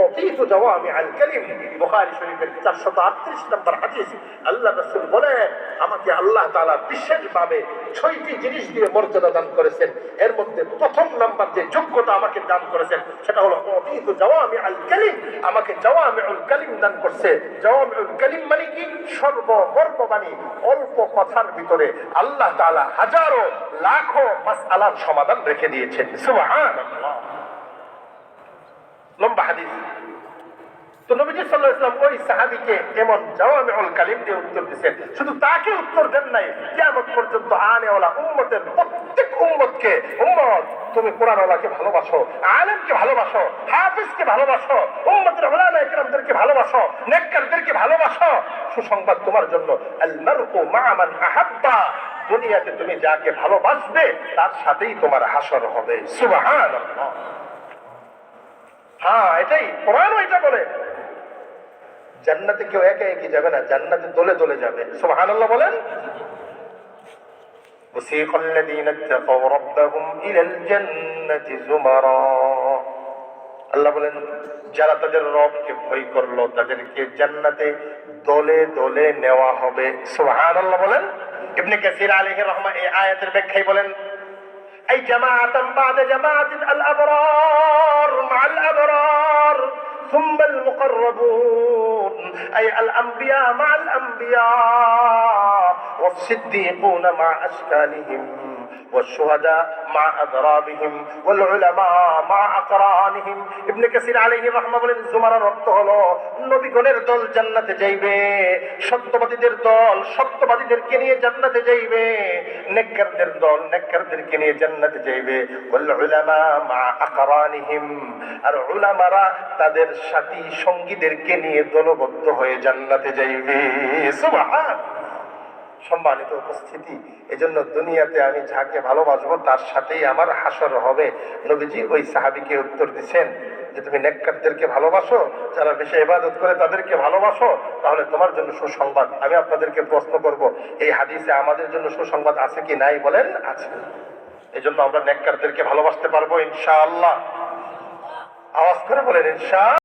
অতীত দেওয়া আমি আল করিম বুখারি শরীফের নম্বর হাদিস। আল্লাহ রসুল বলেন, আমাকে আল্লাহ তালা বিশেষভাবে ছয়টি জিনিস দিয়ে মর্যাদা দান করেছেন। এর মধ্যে প্রথম নাম্বার যে যোগ্যতা আমাকে দান করেছেন, সেটা হলো অতীত যাওয়া আমি আল কালিম আমাকে যাওয়া আমি কালিম দান করছে। যাওয়া আমি কালিম মানে কি? সর্বগর্ব মানে অল্প কথার ভিতরে আল্লাহ তালা হাজারো, লাখো মাস আলার সমাধান রেখে দিয়েছেন। সুবাহ লম্বা হাদিস। তো নবীজি সাল্লাল্লাহু আলাইহি ওই সাহাবীকে এমন জাওয়ামিউল কালিম দিয়ে উত্তর দিয়েছেন শুধু তাকে উত্তর দেন নাই, কিয়ামত পর্যন্ত আনেওয়ালা উম্মতের প্রত্যেক উম্মতকে, উম্মত, তুমি কোরআনওয়ালাকে ভালোবাসো, আলেমকে ভালোবাসো, হাফিজকে ভালোবাসো, উম্মতের ইকরামদেরকে ভালোবাসো, নেককারদেরকে ভালোবাসো। সুসংবাদ তোমার জন্য। আল মারউ মা আহাব্বা। দুনিয়াতে তুমি যাকে ভালোবাসবে, তার সাথেই তোমার হাসর হবে। সুবহানাল্লাহ। হ্যাঁ এটাই কোরআনও এটা বলে জান্নাতে কেউ একা একই যাবে না জান্নাতে দলে দলে যাবে সুবহানাল্লাহ বলেন وسيق الذين اتقوا ربهم إلى الجنة زمرا আল্লাহ বলেন যারা তাদের রবকে ভয় করলো তাদেরকে জান্নাতে দলে দলে নেওয়া হবে সুবহানাল্লাহ বলেন ইবনে কাসির আলাইহির রহমা এই আয়াতের ব্যাখ্যায় বলেন أي جماعة بعد جماعة الأبرار مع الأبرار ثم المقربون أي الأنبياء مع الأنبياء. والصديقون مع أشكالهم والشهداء مع أضرابهم والعلماء مع أقرانهم ابن كثير عليه رحمه বলেন জুমারার অর্থ হলো নবীগণের দল জান্নাতে যাইবে সত্যবাদীদের দল সত্যবাদীদেরকে নিয়ে জান্নাতে যাইবে নেককারদের দল নেককারদেরকে নিয়ে জান্নাতে যাইবে ওয়াল উলামা মা আকরানিহিম আর উলামারা তাদের সাথী সঙ্গীদেরকে নিয়ে দলবদ্ধ হয়ে জান্নাতে যাইবে সুবহান সম্মানিত উপস্থিতি। এজন্য দুনিয়াতে আমি যাকে ভালোবাসবো, তার সাথেই আমার হাসর হবে। নবীজি ওই সাহাবিকে উত্তর দিছেন যে, তুমি নেককারদেরকে ভালোবাসো, যারা বেশি ইবাদত করে তাদেরকে ভালোবাসো, তাহলে তোমার জন্য সুসংবাদ। আমি আপনাদেরকে প্রশ্ন করব, এই হাদিসে আমাদের জন্য সুসংবাদ আছে কি নাই বলেন? আছে। এই জন্য আমরা নেককারদেরকে ভালোবাসতে পারব ইনশাআল্লাহ। আওয়াজ করে বলেন, ইনশা